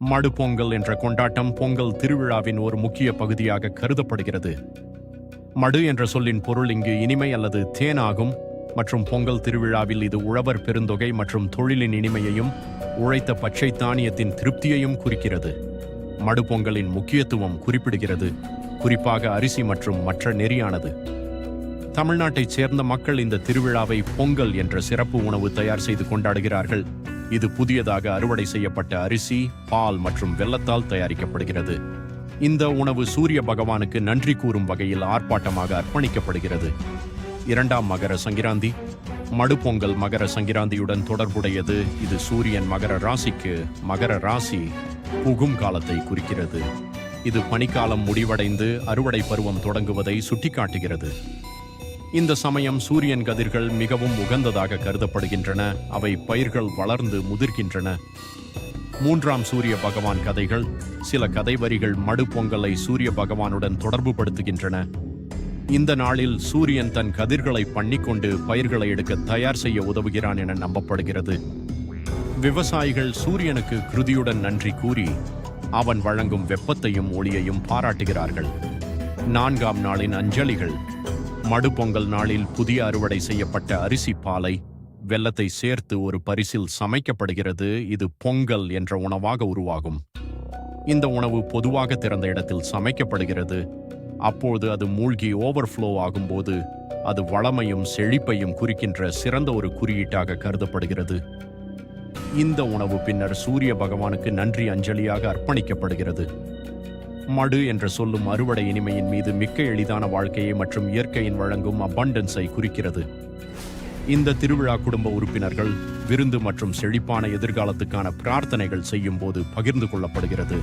மடு பொங்கல் என்ற கொண்டாட்டம் பொங்கல் திருவிழாவின் ஒரு முக்கிய பகுதியாக கருதப்படுகிறது. மடு என்ற சொல்லின் பொருள் இங்கு இனிமை அல்லது தேன் ஆகும் மற்றும் பொங்கல் திருவிழாவில் இது உழவர் பெருந்தொகை மற்றும் தொழிலின் இனிமையையும் உழைத்த பச்சை தானியத்தின் திருப்தியையும் குறிக்கிறது. மடு பொங்கலின் முக்கியத்துவம் குறிப்பிடுகிறது. குறிப்பாக அரிசி மற்றும் மற்ற நெறியானது. தமிழ்நாட்டைச் சேர்ந்த மக்கள் இந்த திருவிழாவை பொங்கல் என்ற சிறப்பு உணவு தயார் செய்து கொண்டாடுகிறார்கள். இது புதியதாக அறுவடை செய்யப்பட்ட அரிசி பால் மற்றும் வெல்லத்தால் தயாரிக்கப்படுகிறது. இந்த உணவு சூரிய பகவானுக்கு நன்றி கூறும் வகையில் ஆர்ப்பாட்டமாக அர்ப்பணிக்கப்படுகிறது. இரண்டாம் மகர சங்கிராந்தி. மடு பொங்கல் மகர சங்கிராந்தியுடன் தொடர்புடையது இது சூரியன் மகர ராசிக்கு மகர ராசி புகும் காலத்தை குறிக்கிறது. இது பனிக்காலம் முடிவடைந்து அறுவடை பருவம் தொடங்குவதை சுட்டிக்காட்டுகிறது. இந்த சமயம் சூரியன் கதிர்கள் மிகவும் உகந்ததாக கருதப்படுகின்றன. அவை பயிர்கள் வளர்ந்து முதிர்கின்றன. மூன்றாம் சூரிய பகவான் கதைகள் சில கதை வரிகள் மடு பொங்கலை சூரிய பகவானுடன் தொடர்பு படுத்துகின்றன இந்த நாளில் சூரியன் தன் கதிர்களை பண்ணிக்கொண்டு பயிர்களை எடுக்க தயார் செய்ய உதவுகிறான் என நம்பப்படுகிறது. விவசாயிகள் சூரியனுக்கு கிருதியுடன் நன்றி கூறி அவன் வழங்கும் வெப்பத்தையும் ஒளியையும் பாராட்டுகிறார்கள். நான்காம் நாளின் அஞ்சலிகள் மடு பொங்கல் நாளில் புதிய அறுவடை செய்யப்பட்ட அரிசி பாலை வெல்லத்தை சேர்த்து ஒரு பரிசில் சமைக்கப்படுகிறது. இது பொங்கல் என்ற உணவாக உருவாகும். இந்த உணவு பொதுவாக திறந்த இடத்தில் சமைக்கப்படுகிறது. அப்போது அது மூழ்கி ஓவர்ஃப்ளோ ஆகும்போது அது வளமையும் செழிப்பையும் குறிக்கின்ற சிறந்த ஒரு குறியீட்டாக கருதப்படுகிறது. இந்த உணவு பின்னர் சூரிய பகவானுக்கு நன்றி அஞ்சலியாக அர்ப்பணிக்கப்படுகிறது. மடு என்ற சொல்லும் அறுவடை இனிமையின் மீது மிக்க எளிதான வாழ்க்கையை மற்றும் இயற்கையின் வழங்கும் அபண்டன்ஸை குறிக்கிறது. இந்த திருவிழா குடும்ப உறுப்பினர்கள் விருந்து மற்றும் செழிப்பான எதிர்காலத்துக்கான பிரார்த்தனைகள் செய்யும் போது பகிர்ந்து கொள்ளப்படுகிறது.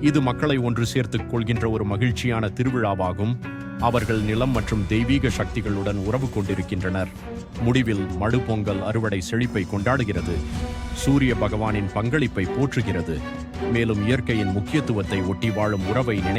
இது மக்களை ஒன்று சேர்த்துக் கொள்கின்ற ஒரு மகிழ்ச்சியான திருவிழாவாகும். அவர்கள் நிலம் மற்றும் தெய்வீக சக்திகளுடன் உறவு கொண்டிருக்கின்றனர். முடிவில் மடு பொங்கல் அறுவடை செழிப்பை கொண்டாடுகிறது. சூரிய பகவானின் பங்களிப்பை போற்றுகிறது. மேலும் இயற்கையின் முக்கியத்துவத்தை ஒட்டி வாழும் உறவை நினைவு